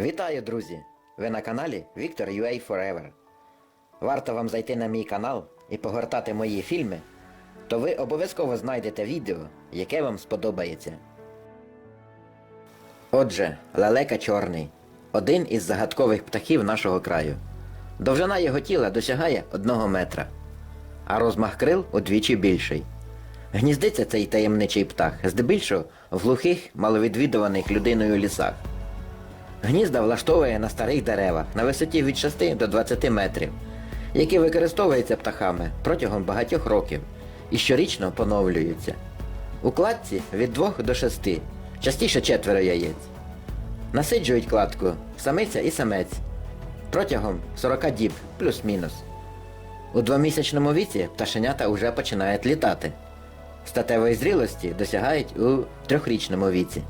Вітаю, друзі! Ви на каналі Victor UA Forever. Варто вам зайти на мій канал і погортати мої фільми, то ви обов'язково знайдете відео, яке вам сподобається. Отже, лелека чорний один із загадкових птахів нашого краю. Довжина його тіла досягає одного метра, а розмах крил удвічі більший. Гніздиться цей таємничий птах здебільшого в глухих, маловідвідуваних людиною лісах. Гнізда влаштовує на старих деревах на висоті від 6 до 20 метрів, які використовуються птахами протягом багатьох років і щорічно поновлюються. У кладці від 2 до 6, частіше четверо яєць. Насиджують кладку самиця і самець протягом 40 діб плюс-мінус. У двомісячному віці пташенята вже починають літати. Статевої зрілості досягають у трьохрічному віці.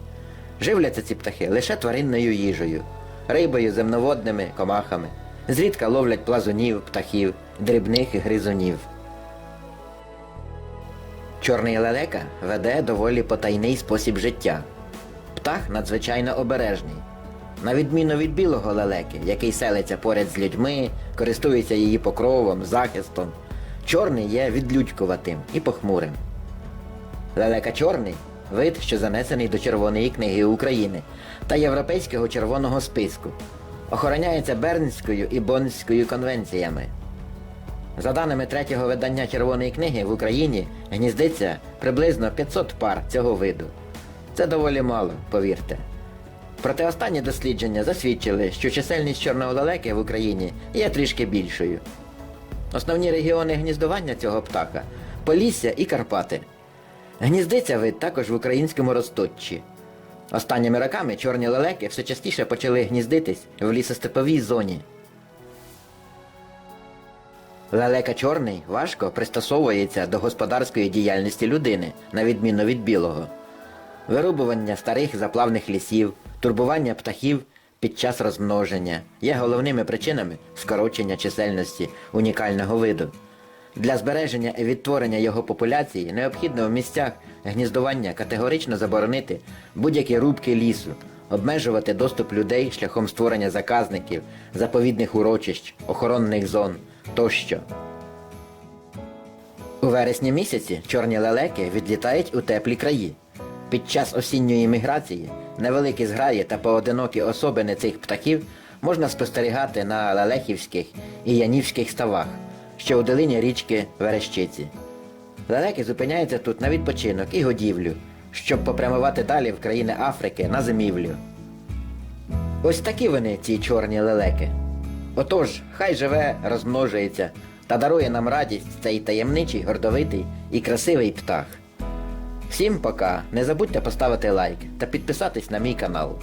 Живляться ці птахи лише тваринною їжею, рибою, земноводними, комахами. Зрідка ловлять плазунів, птахів, дрібних гризунів. Чорний лелека веде доволі потайний спосіб життя. Птах надзвичайно обережний. На відміну від білого лелеки, який селиться поряд з людьми, користується її покровом, захистом, чорний є відлюдькуватим і похмурим. Лелека чорний вид, що занесений до Червоної книги України та Європейського червоного списку. Охороняється Бернською і Боннською конвенціями. За даними третього видання Червоної книги в Україні гніздиться приблизно 500 пар цього виду. Це доволі мало, повірте. Проте останні дослідження засвідчили, що чисельність чорного лелеки в Україні є трішки більшою. Основні регіони гніздування цього птаха Полісся і Карпати. Гніздиться вид також в українському Росточчі. Останніми роками чорні лелеки все частіше почали гніздитись в лісостеповій зоні. Лелека чорний важко пристосовується до господарської діяльності людини, на відміну від білого. Вирубування старих заплавних лісів, турбування птахів під час розмноження є головними причинами скорочення чисельності унікального виду. Для збереження і відтворення його популяції необхідно в місцях гніздування категорично заборонити будь-які рубки лісу, обмежувати доступ людей шляхом створення заказників, заповідних урочищ, охоронних зон тощо. У вересні місяці чорні лелеки відлітають у теплі краї. Під час осінньої міграції невеликі зграї та поодинокі особини цих птахів можна спостерігати на лелехівських і янівських ставах, що у долині річки Верещиці. Лелеки зупиняються тут на відпочинок і годівлю, щоб попрямувати далі в країни Африки на зимівлю. Ось такі вони, ці чорні лелеки. Отож, хай живе, розмножується та дарує нам радість цей таємничий, гордовитий і красивий птах. Всім пока! Не забудьте поставити лайк та підписатись на мій канал.